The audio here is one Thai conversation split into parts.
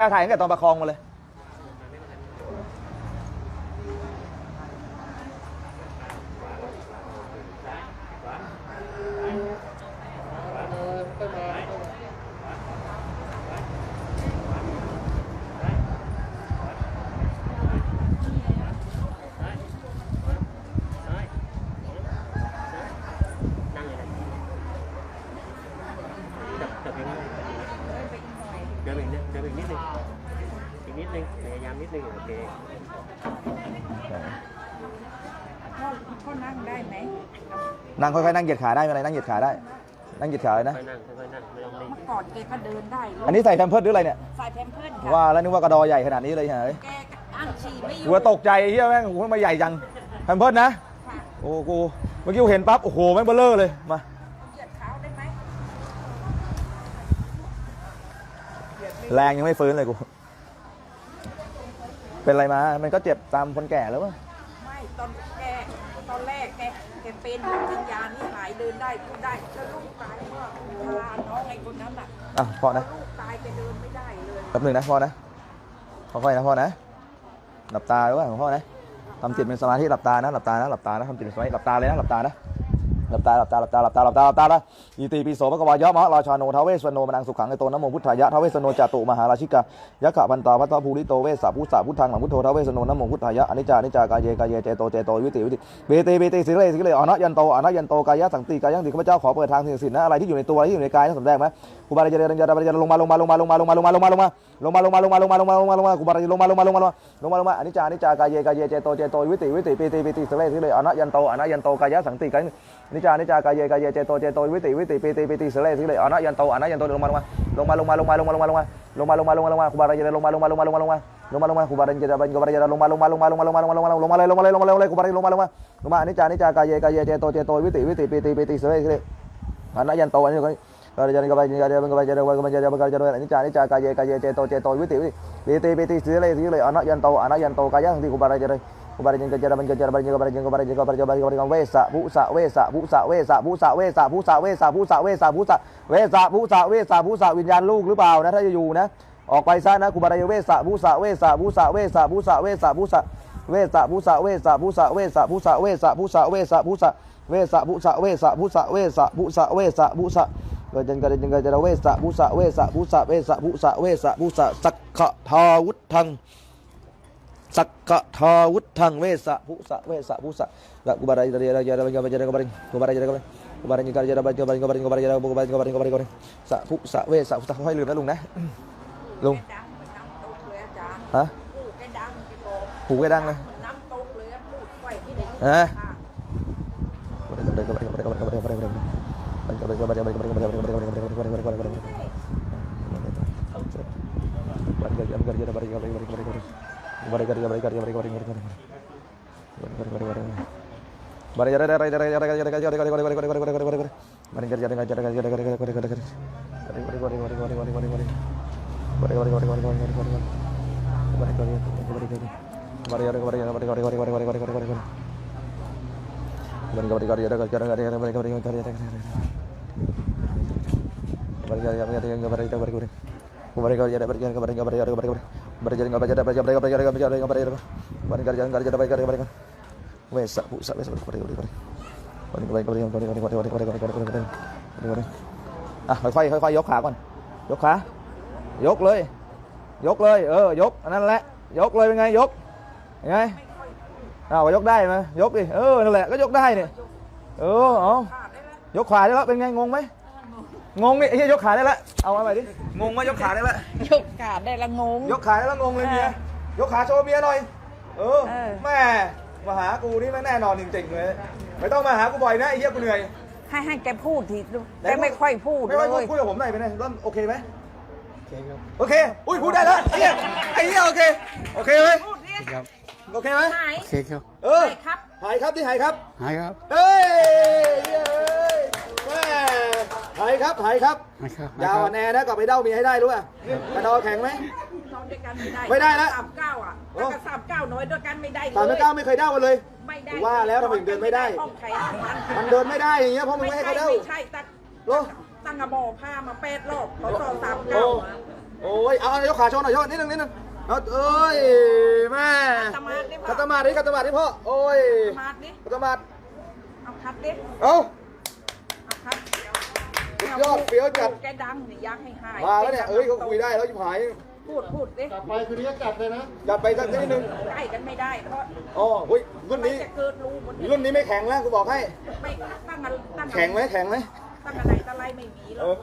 ถ่ายตั้งแต่ตอนประคองมาเลย นั่งยังไงจับจับยังไงเดินไปอีกนิดเดินไปอีกนิดนึงอีกนิดนึงพยายามนิดนึงโอ เคพ่อพ่อนั่งได้ไหมนั่งค่อยๆนั่งเหยียดขาได้ไหมอะไรนั่งเหยียดขาได้ นั่งเหยียดขาเลยนะ ค่อยนั่งค่อยๆนั่งไม่ต้องรีบเมื่อก่อนแกก็เดินได้ลูกอันนี้ใส่แพมเพิร์ดหรืออะไรเนี่ย ใส่แพมเพิร์สค่ะว่าแล้วนึกว่ากระดอใหญ่ขนาดนี้เลยเฮ้ยแกก็อ้างฉี่ไม่อกูยู่ว่าตกใจเฮียแม่งโอ้โหทำไมใหญ่จังแพมเพิร์ดนะ ค่ะโอ้กูเมื่อกี้กูเห็นปั๊บโอ้โหแม่งเบลเลอร์เลยมา เหยียดเท้าได้ไหมแรงยังไม่ฟื้นเลยกู เป็นอะไรมา มันก็เจ็บตามคนแก่แล้ววะไม่ตอนแกตอนแรกแกแกเป็นวิญญาณนี่หายเดินได้พูดได้แล้วลูกตายเมื่อพาน้องไอ้คนนั้นอะอะพอนะลูกตายแกเดินไม่ได้เลยแป๊บหนึงนะพ่อนะค่อยๆนะพ่อนะ หลับตาไว้ว่าของพ่อนะทำจิตเป็นสมาธิหลับตานะหลับตานะหลับตานะทำจิตเป็นสมาธิหลับตาเลยนะหลับตานะ หลับตาหลับตาหลับตาหลับตาหลับตาหลับตานะอีตีปีโสพระกวายะมะราชาโนทาเวสวโนมนังสุขังในโตนะโมพุทธายะทาเวสโนจตุมหาราชิกายะขะพันตาพัตตาภูริโตเวสสะพุทธะพุทธังหลังพุทโธทาเวสโนนะโมพุทธายะอนิจจานิจจากายเยกายเยเจโตเจโตวิติวิติเบเตเบเตสิเลสิเลอนะยันโตอนะยันโตกายะสังติกายังติข้าพเจ้าขอเปิดทางสิ่งสิ่งนะอะไรที่อยู่ในตัวที่อยู่ในกายนะสำแดงไหมครูบาอาจารย์อาจารย์อาจรย์ลงมาลงมาลงมาลงมาลงมาลงมาลงมาลงมาลงมาลงมาลงมาลงมาลงมาลงมาลงมาครูบาอาจรย์ลงมาลงมาลงมาลงมาลงมาลงมาอนิจจานิจจากายเยกายเยเจโตเจโตวิติวิติเบเตเบเตสิเลสิเลอนะยันโตอนะยันโตกายะสังติกายังนิจานิจากายเยกายเยเจโตเจโตวิติวิติเปติเปติสเลสิเลอนะยันโตอนะยันโตลงมาลงมาลงมาลงมาลงมาลงมาลงมาลงมาลงมาลงมาลงมาลงมาครูบาอาจารย์ลงมาลงมาลงมาลงมาลงมาลงมาลงมาครูบาอาจารย์ครูบาอาจารย์ลงมาลงมาลงมาลงมาลงมาลงมาลงมาลงมาเลยลงมาเลยลงมาเลยลงมาลยครูบาอาจารย์ลงมาลงมาลงมาอนิจจานิจากายเยกายเยเจโตเจโตวิติวิติเปติเปติสเลสิเลอนะยันโตอันนี้ก็ก็จะก็ไปจะก็ไปจะก็ไปจะก็ไปจะอนิจจานิจากายเยกายเยเจโตเจโตวิติวิติเปติเปติสิเลสิเลอนะยันโตอนะยันโตกายะสังติครูบาอาจารย์ Kubarin kerja dan kerja dan kerja kubarin kubarin kubarin kubarin kubarin wesa busa wesa busa wesa busa wesa busa wesa busa wesa busa wesa busa wesa busa วิญญาณลูกหรือเปล่านะถ้าจะอยู่นะออกไปซะนะกุบารายเวสะบุสะเวสะบุสะเวสะบุสะเวสะบุสะเวสะบุสะเวสะบุสะเวสะบุสะเวสะบุสะเวสะบุสะเวสะบุสะเวสะบุสะเวสะบุสะเวสะบุสะก็จังกันจังกันจะเวสะบุสะเวสะบุสะเวสะบุสะเวสะบุสะสักขะทาวุธัง สักกะทาวุธังเวสะภุสะเวสะภุสะละกุบาราจารยาจารยาจารยากุบาริกุบาราจารยากุบาริกุบาราจารยากุบาริกุบาริกุบาริกุบาริกุบาริกุบาริกุบาริกุบาริกุบาริกุบาริสะภุสะเวสะภุสะค่อยลืมนะลุงนะลุงแกดังเหมือนน้ำตกเลยอาจารย์ฮะพูดแกดังแกบอกหูแกดังเลยเหมือนน้ำตกเลยอะพูดไฟที่ไหนฮะค่ะเวสะภุสะเวสะกุบาริกุบาริกุบาริกุบาริกุบาริกุบาริกุบาริกุบาริกุบาริกุบาริกุบาริกุ บาริกุบาริกุบาริกุบาริกุบาริกุบาริกุบาริกุบาริอะค่อยๆค่อยๆยกขาก่อน ยกขายกเลย ยกเลยเออยกนนั้นแหละ ยกเลยเป็นไงยกยังไงอ้าวยกได้ไหมยกดิเออนั่นแหละก็ยกได้เนี่ยเอออาขาดได้แล้วยกขาได้แล้วเป็นไงงงไหม งงนี่ไอ้เหี้ยยกขาได้แล้วเอามาใหม่ดิงงไหมยกขาได้แล้วยกขาดได้ละงง ยกขาได้แล้วงงเลยเมียยกขาโชว์เมียหน่อย เออเออ แม่มาหากูนี่แม่งแน่นอนจริงๆเลยไม่ต้องมาหากูบ่อยนะไอ้เหี้ยกูเหนื่อยให้ให้แกพูดทีดูแกไม่ค่อยพูดไม่เลค่อยพูดยพูดกับผมหน่อยเป็นไงเริ่มโอเคไหมโอเคครับโอเคอุ้ยพูดได้แล้วไอ้เหี้ยไอ้เหี้ยโอเคโอเคไหมพูดเนี่ยครับโอเคไหมหายโอเคครับ เออหายครับหายครับที่หายครับ หายครับ เฮ้ยเย้ยแม่ หายครับหายครับหายครับอยาวแน่นะกลับไปเด้าเมียให้ได้รู้อะกระดอแข็งไหม นอนด้วยกันไม่ได้ไม่ได้แล้วสามเก้าอะแล้วก็สามเก้าน้อยด้วยกันไม่ได้เลยสามเก้าไม่เคยเด้ากันเลย ไม่ได้ว่าแล้วทำไมถึงเดินไม่ได้ ห้องใครห้องมันมันเดินไม่ได้อย่างเงี้ยเพราะมึงไม่ให้เขาเด้า ไม่ใช่ตั้งโอ้ ตั้งกระบอกผ้ามาแปดรอบเขาต่อสามโอ้เก้าโอ้ยเอาเอายกขาโชว์หน่อยยกนิดนึงนิดนึงเอาเอ้ยแม่คัตมาดดิพ่อคัตมาดดิคัตมาดดิพ่อโอ้ยมาดดิคัตมาดเอาคัดดิเอ้าเอาคัดสุด ยอดเฟี้ยวจัด แกดังนี่อยากให้หายมาแล้วเนี่ยเอ้ยเขาคุยได้แล้วชิบหาย พูดพูดดิไปคืนนี้ก็จัดเลยนะ จัดไปสักนิดนึงใกล้กันไม่ได้เพราะอ๋อเฮ้ยรุ่นนี้ จะเกิดรู้หมดรุ่นนี้ไม่แข็งแล้วกูบอกให้ ไม่ตั้งอะไรตั้งอะรแข็งไหมแข็งไหมตั้งอะไรตั้งอะไรไม่มีแล้เอวอ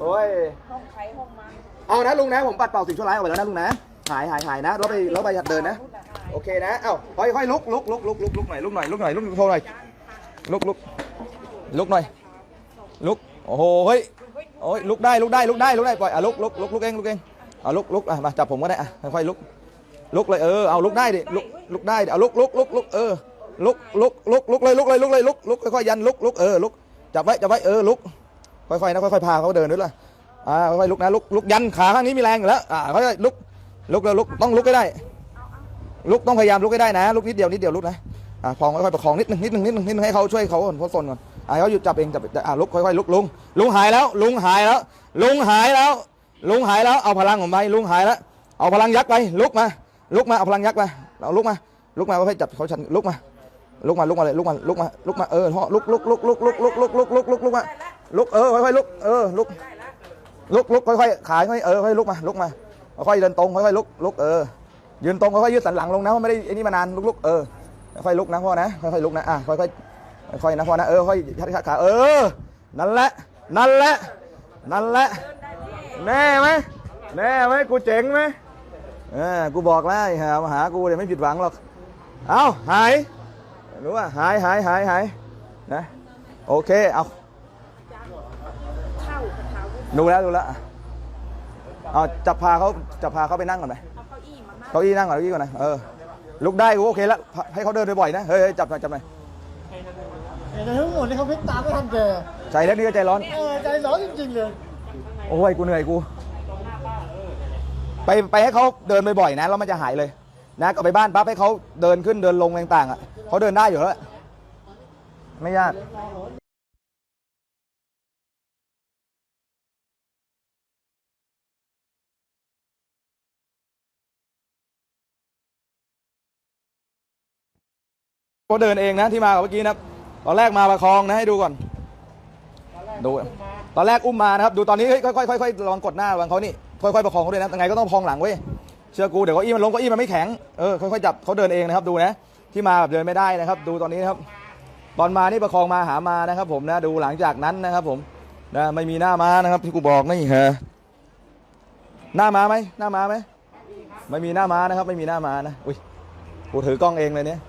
โอ้ย ห้องใครห้องมันเอานะลุงนะผมปัดเป่าสิ่งชั่วร้ายออกไปแล้วนะลุงนะ หายหายหายนะแล้วไปแล้วไปหัดเดินนะพูดหายโอเคนะ เอ้าค่อยค่อยลุกลุกลุกลุกลุกลุกหน่อยลุกหน่อยลุกหน่อยลุกโทรหน่อย ลุกลุกลุกหน่อย ลุก โอ้โหเฮ้ยโอ้ยลุกได้ลุกได้ลุกได้ลุกได้ปล่อยอะลุกลุกลุกลุกเองลุกเองเอาลุกลุกอะมาจับผมก็ได้อะค่อยๆลุกลุกเลยเออเอาลุกได้ดิลุกลุกได้ดิเอาลุกลุกลุกลุกเออลุกลุกลุกลุกเลยลุกเลยลุกเลยลุกลุกค่อยๆยันลุกลุกเออลุกจับไว้จับไว้เออลุกค่อยๆนะค่อยๆพาเขาเดินด้วยล่ะอ่าค่อยๆลุกนะลุกลุกยันขาข้างนี้มีแรงอยู่แล้วอ่าค่อยๆลุกลุกเลยลุกต้องลุกให้ได้ ลุกต้องพยายามลุกให้ได้นะ ลุกนิดเดียวนิดเดียวลุกนะอะพองค่อยๆประคองนิดนึงนิดนึงนิดนึงนิดนึงให้เขาช่วยเขาก่อนเพราะซนก่อน อะให้เขาหยุดจับเองจับอะลุกค่อยๆลุกลุงลุงหายแล้ว ลุงหายแล้ว ลุงหายแล้ว ลุงหายแล้วเอาพลังของไปลุงหายแล้ว เอาพลังยักษ์ไปลุกมา ลุกมาเอาพลังยักษ์มาเอาลุกมาลุกมาค่อยๆจับเขาชันลุกมาลุกมาลุกมาเลยลุกมาลุกมาลุกมาเออพ่อลุกลุกลุกลุกลุกลุกลุกลุกลุกลุกลุกมาลุกเออค่อยๆลุกเออลุกลุกลุกค่อยๆขายค่อยเออค่อยลุกมาลุกมาค่อยเดินตรงค่อยๆลุกลุกเออยืนตรงค่อยๆยืดสันหลังลงนะเพราะไม่ได้ไอ้นี่มานานลุกลุกเออค่อยลุกนะพ่อนะค่อยๆลุกนะอะค่อยๆ ค่อยๆนะพ่อนะเออค่อยยัดขาเออ นั่นแหละ นั่นแหละ นั่นแหละ แน่ไหมแน่ไหมกูเจ๋งไหมเออกูบอกแล้วหามาหากูเดี๋ยวไม่ผิดหวังหรอก เอ้าหายรู้ว่าหายหายหายหายนะโอเคเอาเข้ากับเขาดูแล้วดูแล้วอะเอาจับพาเขาจับพาเขาไปนั่งก่อนไหมเอาเก้าอี้มานั่งเก้าอี้นั่งก่อนเก้าอี้ก่อนนะเออลุกได้กูโอเคแล้วพาให้เขาเดินบ่อยๆนะเฮ้ยเฮ้ยจับหน่อยจับหน่อย เห็นทั้งหมดนี่เขาพลิกตามไม่ทันแกใจเล็กนี่ก็ใจร้อน เออใจร้อนจริงๆเลยโอ้ยกูเหนื่อยกู ไปไปให้เขาเดินบ่อยๆนะแล้วมันจะหายเลย นะก็ไปบ้านปั๊บให้เขาเดินขึ้นเดินลงต่างๆอะเขาเดินได้อยู่แล้วไม่ยากเขาเดินเองนะที่มากับเมื่อกี้นะครับ ตอนแรกมาประคองนะให้ดูก่อน ดู ตอนแรกอุ้มมานะครับ ดูตอนนี้เฮ้ยค่อยๆค่อยๆระวังกดหน้าระวังเขานี่ ค่อยๆประคองเขาด้วยนะยังไงก็ต้องประคองหลังเว้ย เชื่อกู เดี๋ยวเก้าอี้มันล้มเก้าอี้มันไม่แข็ง เออ ค่อยๆจับเขาเดินเองนะครับ ดูนะ ที่มาแบบเดินไม่ได้นะครับ ดูตอนนี้นะครับ ตอนมานี่ประคองมาหามานะครับ ผมนะ ดูหลังจากนั้นนะครับ ผม นะ ไม่มีหน้าม้านะครับ ที่กูบอกนี่ฮะหน้าม้าไหมหน้าม้าไหมไม่มีหน้าม้านะครับ ไม่มีหน้าม้านะ อุ้ย กูถือกล้องเองเลยเนี่ย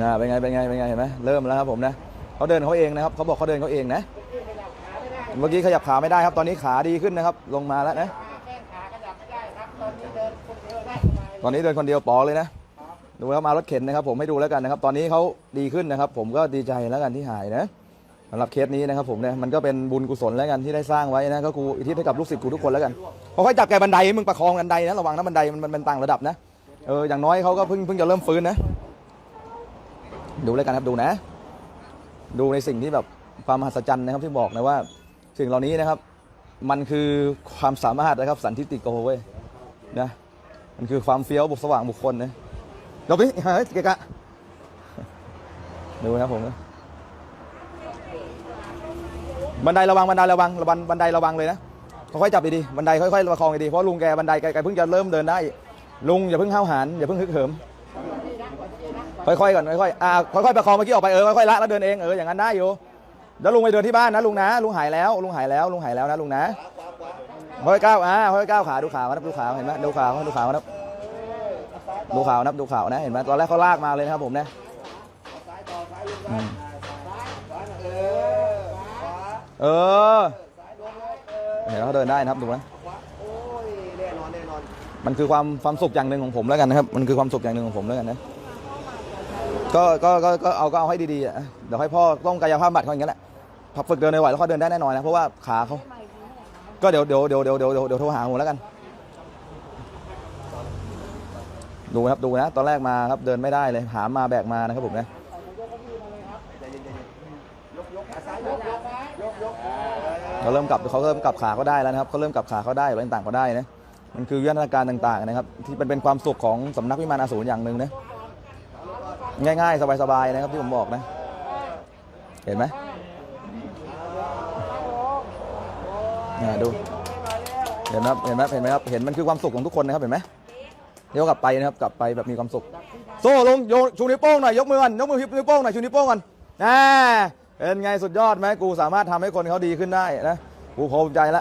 น่าเป็นไงเป็นไงเป็นไงเห็นไหมเริ่มแล้วครับผมนะเขาเดินเขาเองนะครับเขาบอกเขาเดินเขาเองนะ เมื่อกี้ขยับขาไม่ได้ครับ ตอนนี้ขาดีขึ้นนะครับ ลงมาแล้วนะตอนนี้เดินคนเดียวปอเลยนะดูแล้วมารถเข็นนะครับ ผมให้ดูแล้วกันนะครับ ตอนนี้เขาดีขึ้นนะครับ ผมก็ดีใจแล้วกันที่หายนะสำหรับเคสนี้นะครับผมเนี่ยมันก็เป็นบุญกุศลแล้วกันที่ได้สร้างไว้นะก็กูอุทิศให้กับลูกศิษย์กูทุกคนแล้วกันพอค่อยจับแกบันไดมึงประคองบันไดนะระวังนะบันไดมันมันเป็นต่างระดับนะเอออย่างน้อยเขาก็เพิ่งเพิ่งจะเริ่มฟื้นนะ ดูแล้วกันครับดูนะ ดูในสิ่งที่แบบความมหัศจรรย์นะครับที่บอกนะว่าสิ่งเหล่านี้นะครับ มันคือความสามารถนะครับสันทิติโกเว้ยนะมันคือความเฟี้ยวบุกสว่างบุคคลนะเดี๋ยวไปเฮ้ยเกะกะดูนะผมนะบันไดระวังบันไดระวังระวังบันไดระวังเลยนะค่อยๆจับดีๆบันไดค่อยๆประคองดีๆเพราะลุงแกบันไดแกแกเพิ่งจะเริ่มเดินได้ ลุงอย่าเพิ่งห้าวหาญอย่าเพิ่งฮึกเหิม ค่อยๆก่อนค่อยๆอ่าค่อยๆประคองเมื่อกี้ออกไปเออค่อยๆละแล้วเดินเองเอออย่างนั้นได้อยู่แล้วลุงไปเดินที่บ้านนะลุงนะลุงหายแล้วลุงหายแล้วลุงหายแล้วนะลุงนะค่อยๆก้าวอ่าค่อยๆก้าวขาดูขาเขานะดูขาเขาเห็นไหมดูขาเขาดูขาเขานะดูขาเขานะดูขาเขานะเห็นไหมตอนแรกเขาลากมาเลยนะครับผมนะเออเห็นเขาเดินได้นะครับดูนะมันคือความความสุขอย่างหนึ่งของผมแล้วกันนะครับ มันคือความสุขอย่างหนึ่งของผมแล้วกันนะ ก็ก็ก็ก็เอาก็เอาให้ดีๆอะเดี๋ยวให้พ่อต้องกายภาพบำบัดเขาอย่างนั้นแหละพักฝึกเดินไม่ไหวแล้วเขาเดินได้แน่นอนนะเพราะว่าขาเขาก็เดี๋ยวเดี๋ยวเดี๋ยวเดี๋ยวเดี๋ยวเดี๋ยวโทรหาผมแล้วกัน ดูนะครับดูนะ ตอนแรกมาครับเดินไม่ได้เลยหามมาแบกมานะครับผมนะเขาเริ่มกลับเขาเริ่มกลับขาเขาได้แล้วนะครับเขาเริ่มกลับขาเขาได้อะไรต่างๆเขาได้นะมันคือวิวัฒนาการต่างๆนะครับ ที่เป็นเป็นความสุขของสำนักวิมานอสูรอย่างหนึ่งนะ ง่ายๆ สบายๆ นะครับที่ผมบอกนะ เห็นไหมเนี่ยดูเห็นไหมครับเห็นไหมเห็นไหมครับเห็นมันคือความสุขของทุกคนนะครับเห็นไหมเดี๋ยวกลับไปนะครับกลับไปแบบมีความสุข โซ่ลงโยชูนิ้วโป้งหน่อยยกมือก่อนยกมือนิ้วโป้งหน่อยชูนิ้วโป้งก่อนน่เป็นไงสุดยอดไหมกูสามารถทำให้คนเขาดีขึ้นได้นะกูภูมิใจแล้ว